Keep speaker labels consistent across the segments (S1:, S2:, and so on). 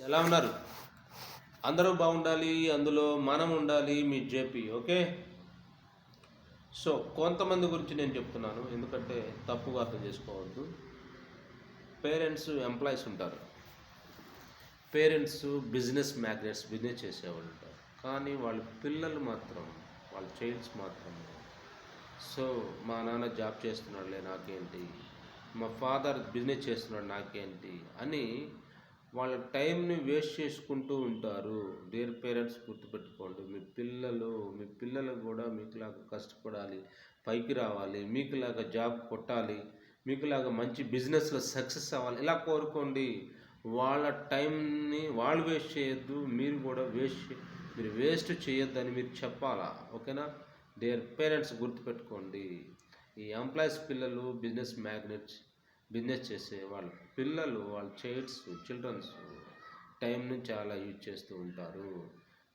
S1: ఎలా ఉన్నారు? అందరూ బాగుండాలి అందులో మనం ఉండాలి మీ జేపీ ఓకే? సో కొంతమంది గురించి నేను చెప్తున్నాను ఎందుకంటే తప్పుగా అర్థం చేసుకోవద్దు. పేరెంట్స్ ఎంప్లాయీస్ ఉంటారు. పేరెంట్స్ బిజినెస్ మ్యాగ్నెట్స్ బిజినెస్ చేసేవాళ్ళు ఉంటారు. కానీ వాళ్ళ పిల్లలు మాత్రం వాళ్ళ చైల్డ్స్ మాత్రం. సో మా నాన్న జాబ్ చేస్తున్నాడులే నాకేంటి? మా ఫాదర్ బిజినెస్ చేస్తున్నాడు నాకేంటి? అని వాళ్ళ టైంని వేస్ట్ చేసుకుంటూ ఉంటారు. డేర్ పేరెంట్స్ గుర్తుపెట్టుకోండి. మీ పిల్లలు మీ పిల్లలు కూడా మీకులాగా కష్టపడాలి పైకి రావాలి మీకులాగా జాబ్ కొట్టాలి మీకులాగా మంచి బిజినెస్లో సక్సెస్ అవ్వాలి ఇలా కోరుకోండి. వాళ్ళ టైంని వాళ్ళు వేస్ట్ చేయొద్దు మీరు కూడా వేస్ట్ మీరు వేస్ట్ చేయొద్దని మీరు చెప్పాలా? ఓకేనా? డేర్ పేరెంట్స్ గుర్తుపెట్టుకోండి. ఈ ఎంప్లాయీస్ పిల్లలు బిజినెస్ మ్యాగ్నెట్స్ బిజినెస్ చేసే వాళ్ళ. పిల్లలు వాళ్ళ చైల్డ్స్ చిల్డ్రన్స్ టైంని చాలా యూజ్ చేస్తూ ఉంటారు.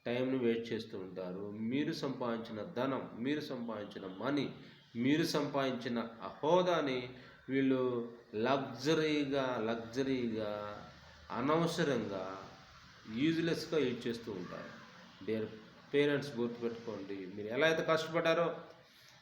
S1: టైంని వేస్ట్ చేస్తూ ఉంటారు. మీరు సంపాదించిన ధనం మీరు సంపాదించిన మనీ మీరు సంపాదించిన హోదాని వీళ్ళు లగ్జరీగా లగ్జరీగా అనవసరంగా యూజ్లెస్గా యూజ్ చేస్తూ ఉంటారు. డియర్ పేరెంట్స్ గుర్తుపెట్టుకోండి. మీరు ఎలా అయితే కష్టపడ్డారో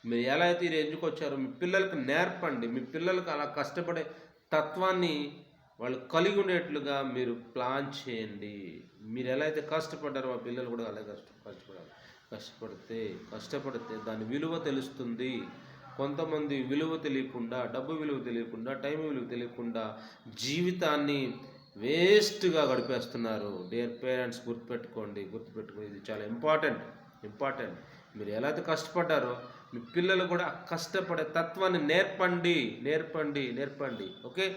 S1: మీరు ఎలా అయితే ఈ రేంజ్కి వచ్చారో మీ పిల్లలకి నేర్పండి. మీ పిల్లలకు అలా కష్టపడే తత్వాన్ని వాళ్ళు కలిగి ఉండేట్లుగా మీరు ప్లాన్ చేయండి. మీరు ఎలా అయితే కష్టపడ్డారో మా పిల్లలు కూడా అలాగే కష్ట కష్టపడాలి. కష్టపడితే కష్టపడితే దాని విలువ తెలుస్తుంది. కొంతమంది విలువ తెలియకుండా డబ్బు విలువ తెలియకుండా టైం విలువ తెలియకుండా జీవితాన్ని వేస్ట్గా గడిపేస్తున్నారు. డియర్ పేరెంట్స్ గుర్తుపెట్టుకోండి. గుర్తుపెట్టుకోండి. ఇది చాలా ఇంపార్టెంట్ ఇంపార్టెంట్ మీరు ఎలా అయితే కష్టపడ్డారో మీ పిల్లలు కూడా కష్టపడే తత్వాన్ని నేర్పండి నేర్పండి నేర్పండి. ఓకే?